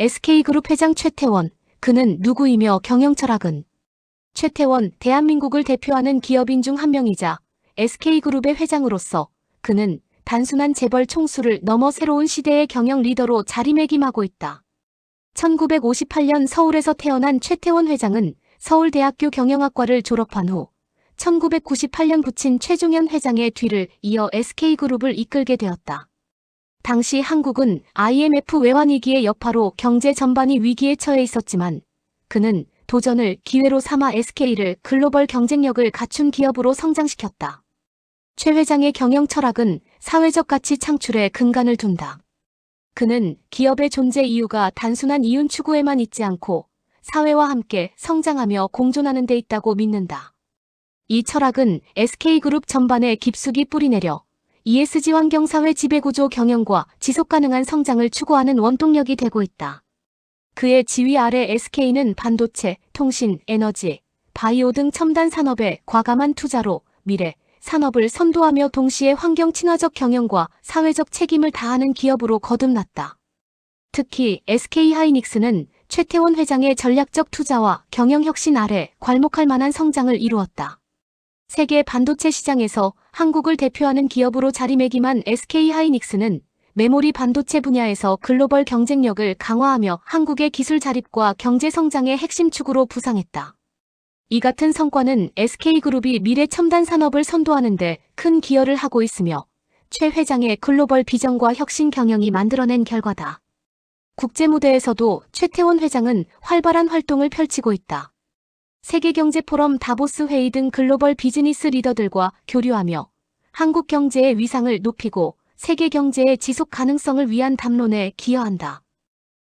SK그룹 회장 최태원, 그는 누구이며 경영 철학은? 최태원, 대한민국을 대표하는 기업인 중 한 명이자 SK그룹의 회장으로서 그는 단순한 재벌 총수를 넘어 새로운 시대의 경영 리더로 자리매김하고 있다. 1958년 서울에서 태어난 최태원 회장은 서울대학교 경영학과를 졸업한 후 1998년 부친 최종현 회장의 뒤를 이어 SK그룹을 이끌게 되었다. 당시 한국은 IMF 외환위기의 여파로 경제 전반이 위기에 처해 있었지만 그는 도전을 기회로 삼아 SK를 글로벌 경쟁력을 갖춘 기업으로 성장시켰다. 최 회장의 경영 철학은 사회적 가치 창출에 근간을 둔다. 그는 기업의 존재 이유가 단순한 이윤 추구에만 있지 않고 사회와 함께 성장하며 공존하는 데 있다고 믿는다. 이 철학은 SK그룹 전반에 깊숙이 뿌리내려 ESG 환경사회 지배구조 경영과 지속가능한 성장을 추구하는 원동력이 되고 있다. 그의 지휘 아래 SK는 반도체, 통신, 에너지, 바이오 등 첨단 산업에 과감한 투자로 미래, 산업을 선도하며 동시에 환경 친화적 경영과 사회적 책임을 다하는 기업으로 거듭났다. 특히 SK 하이닉스는 최태원 회장의 전략적 투자와 경영 혁신 아래 괄목할 만한 성장을 이루었다. 세계 반도체 시장에서 한국을 대표하는 기업으로 자리매김한 SK 하이닉스는 메모리 반도체 분야에서 글로벌 경쟁력을 강화하며 한국의 기술 자립과 경제 성장의 핵심 축으로 부상했다. 이 같은 성과는 SK그룹이 미래 첨단 산업을 선도하는 데 큰 기여를 하고 있으며 최 회장의 글로벌 비전과 혁신 경영이 만들어낸 결과다. 국제 무대에서도 최태원 회장은 활발한 활동을 펼치고 있다. 세계경제 포럼 다보스 회의 등 글로벌 비즈니스 리더들과 교류하며 한국 경제의 위상을 높이고 세계 경제의 지속 가능성을 위한 담론에 기여한다.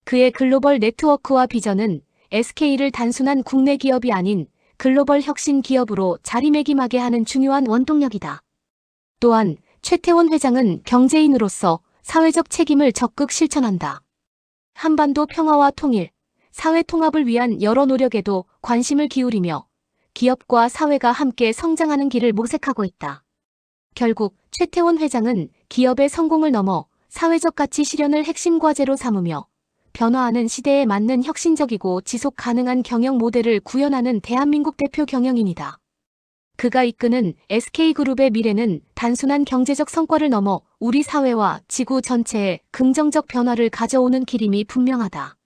그의 글로벌 네트워크와 비전은 SK를 단순한 국내 기업이 아닌 글로벌 혁신 기업으로 자리매김하게 하는 중요한 원동력이다. 또한 최태원 회장은 경제인으로서 사회적 책임을 적극 실천한다. 한반도 평화와 통일, 사회 통합을 위한 여러 노력에도 관심을 기울이며 기업과 사회가 함께 성장하는 길을 모색하고 있다. 결국 최태원 회장은 기업의 성공을 넘어 사회적 가치 실현을 핵심 과제로 삼으며 변화하는 시대에 맞는 혁신적이고 지속 가능한 경영 모델을 구현하는 대한민국 대표 경영인이다. 그가 이끄는 SK그룹의 미래는 단순한 경제적 성과를 넘어 우리 사회와 지구 전체에 긍정적 변화를 가져오는 길임이 분명하다.